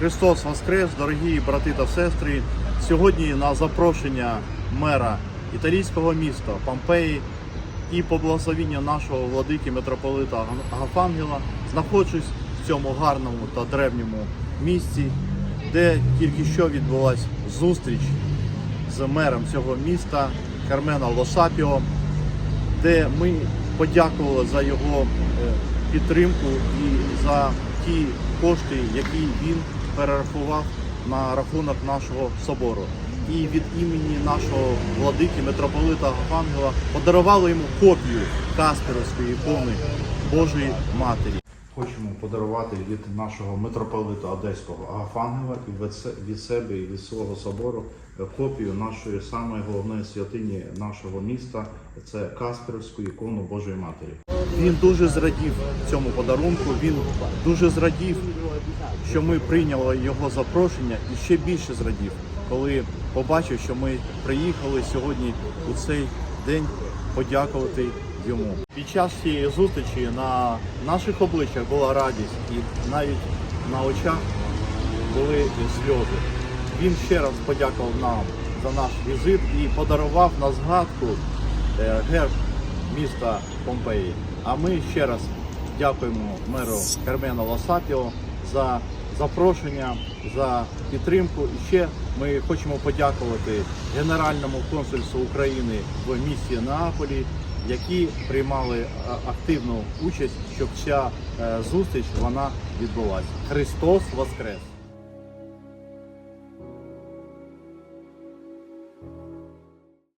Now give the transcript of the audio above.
Христос Воскрес, дорогі брати та сестри. Сьогодні на запрошення мера італійського міста Помпеї і по благословінню нашого владики митрополита Агафангела знаходжусь в цьому гарному та древньому місці, де тільки що відбулась зустріч з мером цього міста Кармена Лосапіо, де ми подякували за його е, підтримку і за ті кошти, які він перерахував на рахунок нашого собору. І від імені нашого владики, митрополита Агафангела, подарували йому копію Касперовської ікони Божої Матері. Хочемо подарувати від нашого митрополита Одеського Агафангела і від себе і від свого собору копію нашої самої головної святині нашого міста це Касперівську ікону Божої Матері. Він дуже зрадів цьому подарунку. Він дуже зрадів, що ми прийняли його запрошення, і ще більше зрадів, коли побачив, що ми приїхали сьогодні у цей день подякувати йому. Під час цієї зустрічі на наших обличчях була радість, і навіть на очах були сльози. Він ще раз подякував нам за наш візит і подарував на згадку е, герб міста Помпеї. А ми ще раз дякуємо меру Кармену Лосапіо за запрошення, за підтримку. І ще ми хочемо подякувати Генеральному консульству України в місті Неаполі, які приймали активну участь, щоб ця е, зустріч вона відбулася. Христос Воскрес!